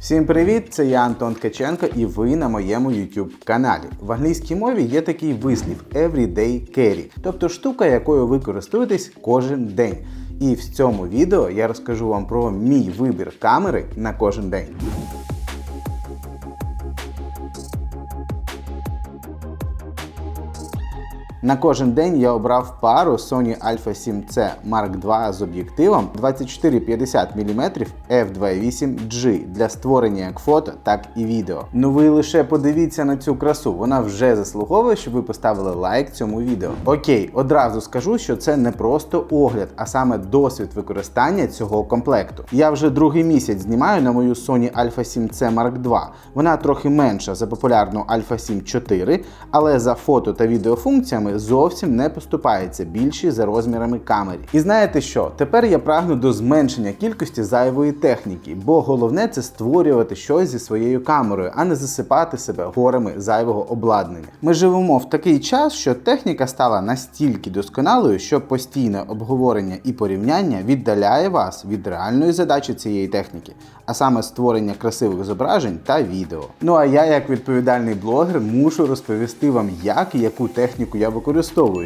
Всім привіт! Це я Антон Ткаченко і ви на моєму YouTube каналі. В англійській мові є такий вислів Everyday Carry, тобто штука, якою ви користуєтесь кожен день. І в цьому відео я розкажу вам про мій вибір камери на кожен день. На кожен день я обрав пару Sony Alpha 7C Mark II з об'єктивом 2450 мм f2.8G для створення як фото, так і відео. Ну ви лише подивіться на цю красу, вона вже заслуговує, щоб ви поставили лайк цьому відео. Окей, одразу скажу, що це не просто огляд, а саме досвід використання цього комплекту. Я вже другий місяць знімаю на мою Sony Alpha 7C Mark II. Вона трохи менша за популярну Alpha 7 IV, але за фото та відеофункціями зовсім не поступається більші за розмірами камери. І знаєте що? Тепер я прагну до зменшення кількості зайвої техніки, бо головне це створювати щось зі своєю камерою, а не засипати себе горами зайвого обладнання. Ми живемо в такий час, що техніка стала настільки досконалою, що постійне обговорення і порівняння віддаляє вас від реальної задачі цієї техніки, а саме створення красивих зображень та відео. Ну а я, як відповідальний блогер, мушу розповісти вам, як і яку техніку я використовую,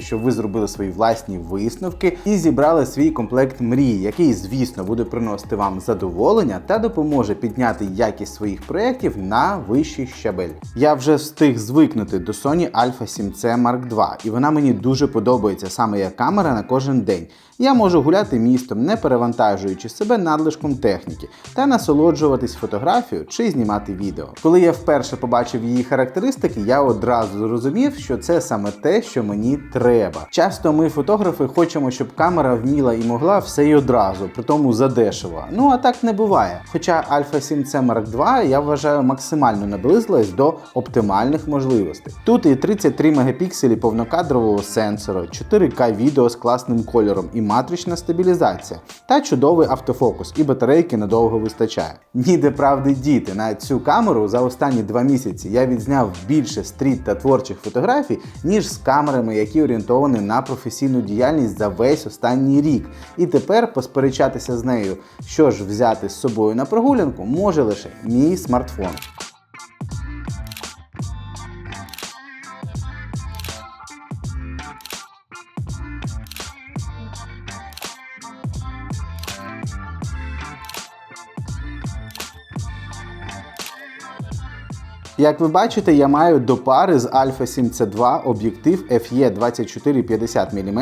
щоб ви зробили свої власні висновки і зібрали свій комплект мрій, який, звісно, буде приносити вам задоволення та допоможе підняти якість своїх проєктів на вищий щабель. Я вже встиг звикнути до Sony Alpha 7C Mark II, і вона мені дуже подобається саме як камера на кожен день. Я можу гуляти містом, не перевантажуючи себе надлишком техніки, та насолоджуватись фотографією чи знімати відео. Коли я вперше побачив її характеристики, я одразу зрозумів, що це саме те, що мені треба. Часто ми, фотографи, хочемо, щоб камера вміла і могла все й одразу, при тому задешево. Ну а так не буває. Хоча Alpha 7C Mark II я вважаю максимально наблизилась до оптимальних можливостей. Тут і 33 мегапікселі повнокадрового сенсора, 4К відео з класним кольором і матрична стабілізація, та чудовий автофокус, і батарейки надовго вистачає. Ніде правди діти. На цю камеру за останні два місяці я відзняв більше стріт та творчих фотографій, ніж з камерами, які орієнтовані на професійну діяльність за весь останній рік. І тепер посперечатися з нею, що ж взяти з собою на прогулянку, може лише мій смартфон. Як ви бачите, я маю до пари з Alpha 7C2 об'єктив FE 2450 мм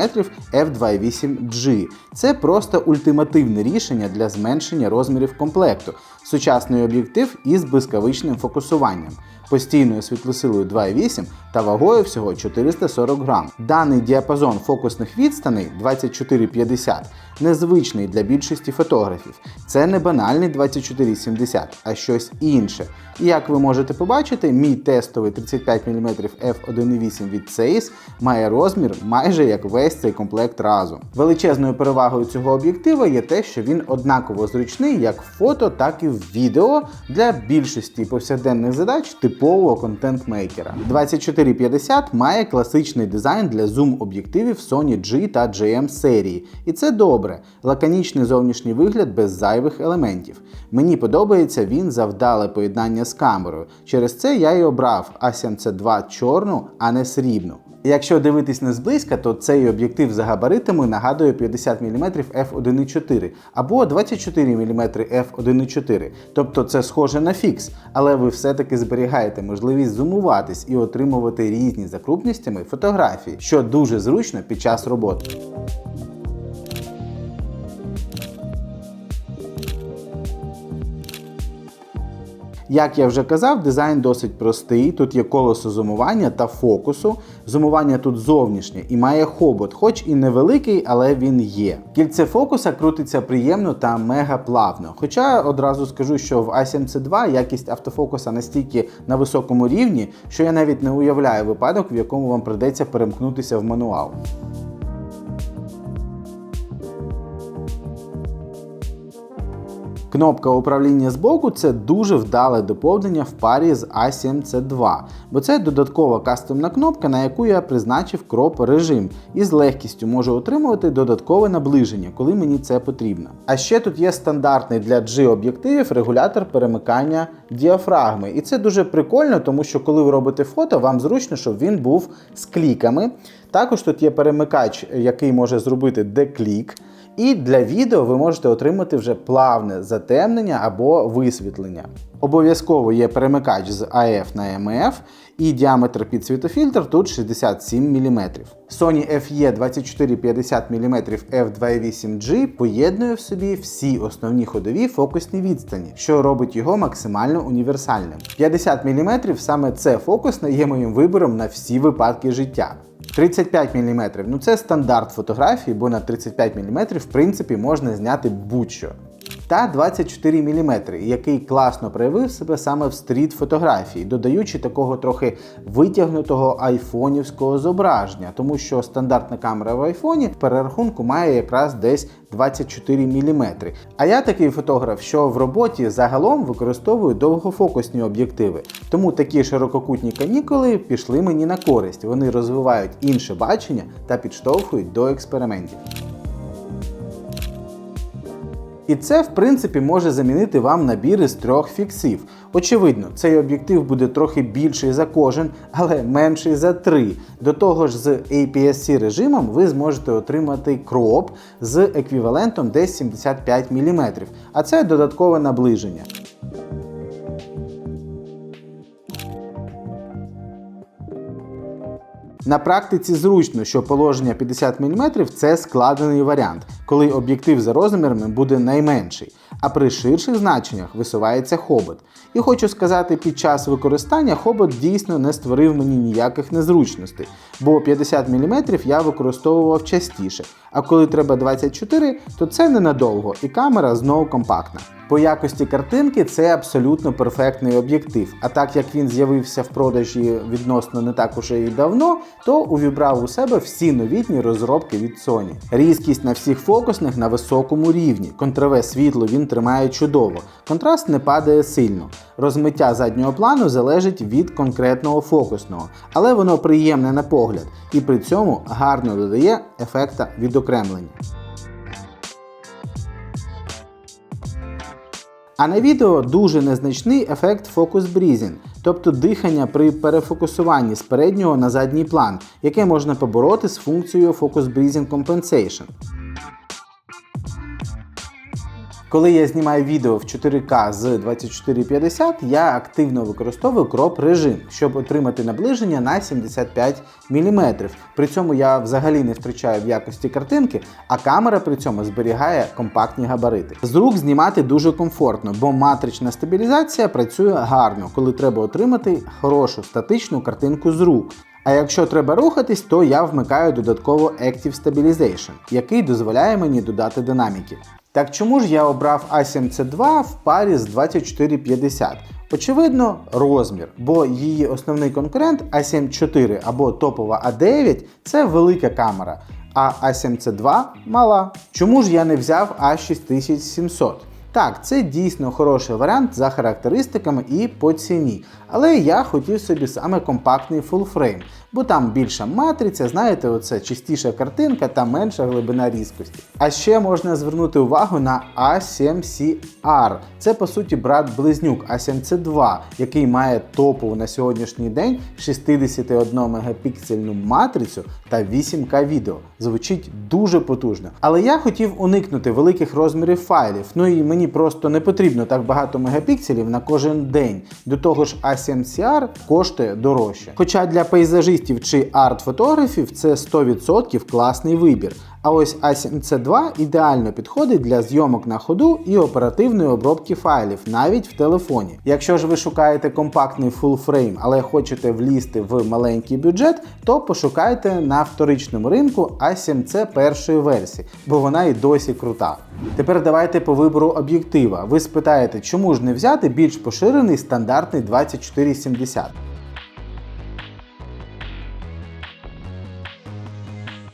f2.8G. Це просто ультимативне рішення для зменшення розмірів комплекту. Сучасний об'єктив із блискавичним фокусуванням, постійною світлосилою 2.8 та вагою всього 440 грам. Даний діапазон фокусних відстаней 2450 незвичний для більшості фотографів. Це не банальний 2470, а щось інше. І як ви можете побачити, мій тестовий 35 мм f1.8 від Zeiss має розмір майже як весь цей комплект разом. Величезною перевагою цього об'єктива є те, що він однаково зручний як в фото, так і в відео для більшості повсякденних задач типового контент-мейкера. 2450 має класичний дизайн для зум-об'єктивів Sony G та GM серії. І це добре, лаконічний зовнішній вигляд без зайвих елементів. Мені подобається він за вдале поєднання з камерою. Через це я і обрав A7C2 чорну, а не срібну. Якщо дивитись не зблизька, то цей об'єктив за габаритами нагадує 50 мм f1.4 або 24 мм f1.4. Тобто це схоже на фікс, але ви все-таки зберігаєте можливість зумуватись і отримувати різні за крупністями фотографії, що дуже зручно під час роботи. Як я вже казав, дизайн досить простий. Тут є колесо зумування та фокусу. Зумування тут зовнішнє і має хобот, хоч і невеликий, але він є. Кільце фокуса крутиться приємно та мега плавно. Хоча одразу скажу, що в A7C2 якість автофокуса настільки на високому рівні, що я навіть не уявляю випадок, в якому вам придеться перемкнутися в мануал. Кнопка управління збоку це дуже вдале доповнення в парі з A7C2, бо це додаткова кастомна кнопка, на яку я призначив кроп режим і з легкістю можу отримувати додаткове наближення, коли мені це потрібно. А ще тут є стандартний для G об'єктивів регулятор перемикання діафрагми. І це дуже прикольно, тому що коли ви робите фото, вам зручно, щоб він був з кліками. Також тут є перемикач, який може зробити деклік. І для відео ви можете отримати вже плавне затемнення або висвітлення. Обов'язково є перемикач з AF на MF і діаметр під світофільтр тут 67 мм. Sony FE 2450 мм f2.8G поєднує в собі всі основні ходові фокусні відстані, що робить його максимально універсальним. 50 мм саме це фокусне є моїм вибором на всі випадки життя. 35 мм ну це стандарт фотографії, бо на 35 мм в принципі можна зняти будь-що. Та 24 мм, який класно проявив себе саме в стріт фотографії, додаючи такого трохи витягнутого айфонівського зображення, тому що стандартна камера в айфоні в перерахунку має якраз десь 24 мм. А я такий фотограф, що в роботі загалом використовую довгофокусні об'єктиви. Тому такі ширококутні канікули пішли мені на користь. Вони розвивають інше бачення та підштовхують до експериментів. І це, в принципі, може замінити вам набір із трьох фіксів. Очевидно, цей об'єктив буде трохи більший за кожен, але менший за три. До того ж, з APS-C режимом ви зможете отримати кроп з еквівалентом десь 75 мм, а це додаткове наближення. На практиці зручно, що положення 50 мм це складений варіант, коли об'єктив за розмірами буде найменший, а при ширших значеннях висувається хобот. І хочу сказати, під час використання хобот дійсно не створив мені ніяких незручностей, бо 50 мм я використовував частіше, а коли треба 24, то це ненадовго і камера знову компактна. По якості картинки це абсолютно перфектний об'єктив. А так як він з'явився в продажі відносно не так уже і давно, то увібрав у себе всі новітні розробки від Sony. Різкість на всіх фокусних на високому рівні. Контрове світло він тримає чудово, контраст не падає сильно. Розмиття заднього плану залежить від конкретного фокусного, але воно приємне на погляд і при цьому гарно додає ефекта відокремлення. А на відео дуже незначний ефект фокус брізінг, тобто дихання при перефокусуванні з переднього на задній план, яке можна побороти з функцією Focus Breathing Compensation. Коли я знімаю відео в 4К з 2450, я активно використовую кроп режим, щоб отримати наближення на 75 мм. При цьому я взагалі не втрачаю в якості картинки, а камера при цьому зберігає компактні габарити. З рук знімати дуже комфортно, бо матрична стабілізація працює гарно, коли треба отримати хорошу статичну картинку з рук. А якщо треба рухатись, то я вмикаю додатково Active Stabilization, який дозволяє мені додати динаміки. Так чому ж я обрав A7C2 в парі з 2450? Очевидно, розмір, бо її основний конкурент A7 IV або топова A9 це велика камера, а A7C2 мала. Чому ж я не взяв A6700? Так, це дійсно хороший варіант за характеристиками і по ціні. Але я хотів собі саме компактний фулфрейм, бо там більша матриця, знаєте, оце чистіша картинка та менша глибина різкості. А ще можна звернути увагу на A7CR. Це по суті брат-близнюк A7C2, який має топову на сьогоднішній день 61 мегапіксельну матрицю та 8К відео. Звучить дуже потужно. Але я хотів уникнути великих розмірів файлів. Ну і мені просто не потрібно так багато мегапікселів на кожен день. До того ж, A7CR коштує дорожче. Хоча для пейзажистів чи арт-фотографів це 100% класний вибір. А ось A7C2 ідеально підходить для зйомок на ходу і оперативної обробки файлів, навіть в телефоні. Якщо ж ви шукаєте компактний frame, але хочете влізти в маленький бюджет, то пошукайте на вторичному ринку A7C першої версії, бо вона і досі крута. Тепер давайте по вибору об'єктива. Ви спитаєте, чому ж не взяти більш поширений стандартний 2470?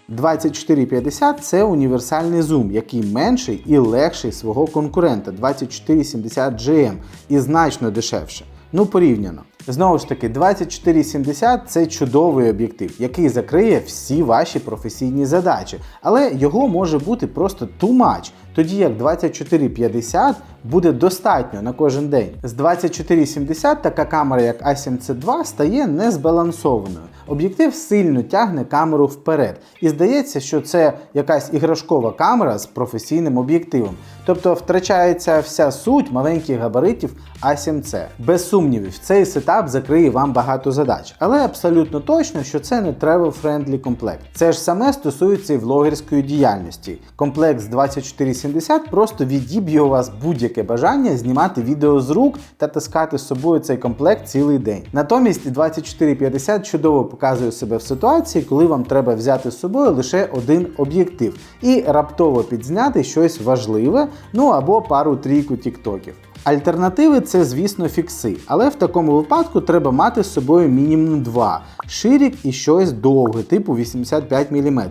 2450 це універсальний зум, який менший і легший свого конкурента 2470 GM і значно дешевше. Ну, порівняно. Знову ж таки, 2470 це чудовий об'єктив, який закриє всі ваші професійні задачі, але його може бути просто too much, тоді як 24,50 буде достатньо на кожен день. З 24,70 така камера, як A7C2, стає незбалансованою. Об'єктив сильно тягне камеру вперед. І здається, що це якась іграшкова камера з професійним об'єктивом. Тобто втрачається вся суть маленьких габаритів А7C. Без сумнівів, цей сетап закриє вам багато задач, але абсолютно точно, що це не travel-friendly комплект. Це ж саме стосується і влогерської діяльності. Комплекс 2470 70 просто відіб'є у вас будь-яке бажання знімати відео з рук та таскати з собою цей комплект цілий день. Натомість 2450 чудово показує себе в ситуації, коли вам треба взяти з собою лише один об'єктив і раптово підзняти щось важливе, ну або пару-трійку тіктоків. Альтернативи це, звісно, фікси, але в такому випадку треба мати з собою мінімум два ширік і щось довге, типу 85 мм,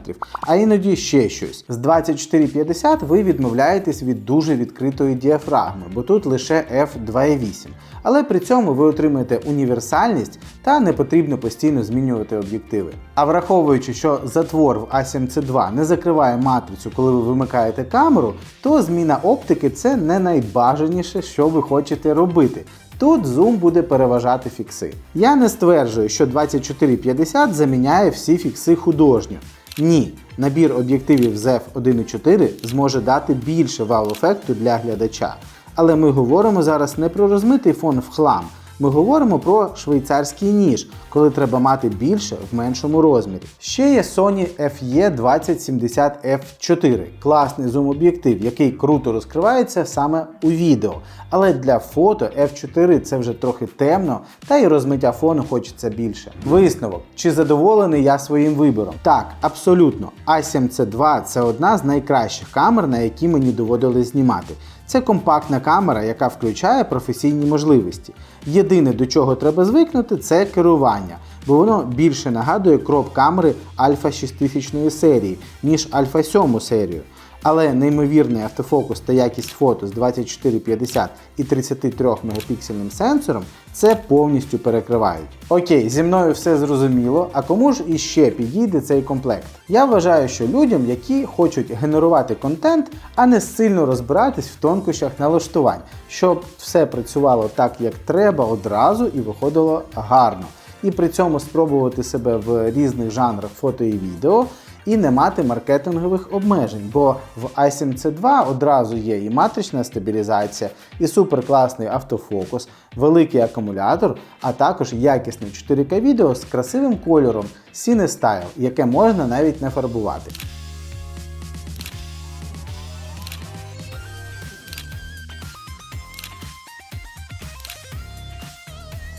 а іноді ще щось. З 2450 ви відмовляєтесь від дуже відкритої діафрагми, бо тут лише f2.8. Але при цьому ви отримаєте універсальність та не потрібно постійно змінювати об'єктиви. А враховуючи, що затвор в A7C2 не закриває матрицю, коли ви вимикаєте камеру, то зміна оптики це не найбажаніше, що ви хочете робити. Тут зум буде переважати фікси. Я не стверджую, що 2450 заміняє всі фікси художньо. Ні, набір об'єктивів з f1.4 зможе дати більше вау-ефекту для глядача. Але ми говоримо зараз не про розмитий фон в хлам. Ми говоримо про швейцарський ніж, коли треба мати більше в меншому розмірі. Ще є Sony FE2070F4, класний зум-об'єктив, який круто розкривається саме у відео. Але для фото F4 це вже трохи темно, та й розмиття фону хочеться більше. Висновок, чи задоволений я своїм вибором? Так, абсолютно. A7C2 це одна з найкращих камер, на які мені доводилось знімати. Це компактна камера, яка включає професійні можливості. Єдине, до чого треба звикнути, це керування, бо воно більше нагадує кроп камери Альфа 6000 серії, ніж Альфа 7 серію. Але неймовірний автофокус та якість фото з 2450 і 33 мегапіксельним сенсором це повністю перекривають. Окей, зі мною все зрозуміло, а кому ж іще підійде цей комплект? Я вважаю, що людям, які хочуть генерувати контент, а не сильно розбиратись в тонкощах налаштувань, щоб все працювало так, як треба одразу і виходило гарно. І при цьому спробувати себе в різних жанрах фото і відео і не мати маркетингових обмежень, бо в i7C2 одразу є і матрична стабілізація, і суперкласний автофокус, великий акумулятор, а також якісне 4К відео з красивим кольором CineStyle, яке можна навіть не фарбувати.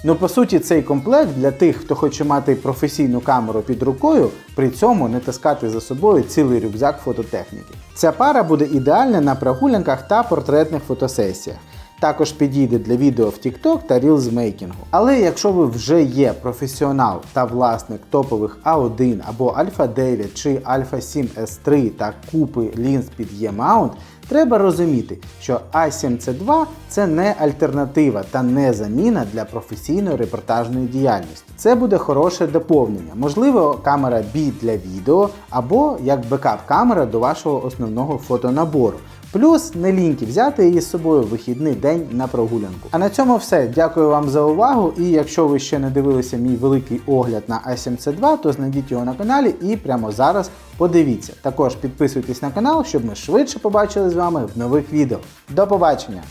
Ну, по суті, цей комплект для тих, хто хоче мати професійну камеру під рукою, при цьому не таскати за собою цілий рюкзак фототехніки. Ця пара буде ідеальна на прогулянках та портретних фотосесіях. Також підійде для відео в TikTok та Reels мейкінгу. Але якщо ви вже є професіонал та власник топових A1 або Alpha 9 чи Alpha 7 S3 та купи лінз під E-mount, треба розуміти, що А7C2 це не альтернатива та не заміна для професійної репортажної діяльності. Це буде хороше доповнення, можливо, камера B для відео або як бекап-камера до вашого основного фотонабору. Плюс не ліньки взяти її з собою в вихідний день на прогулянку. А на цьому все. Дякую вам за увагу. І якщо ви ще не дивилися мій великий огляд на А7C2, то знайдіть його на каналі і прямо зараз подивіться. Також підписуйтесь на канал, щоб ми швидше побачили з вами в нових відео. До побачення!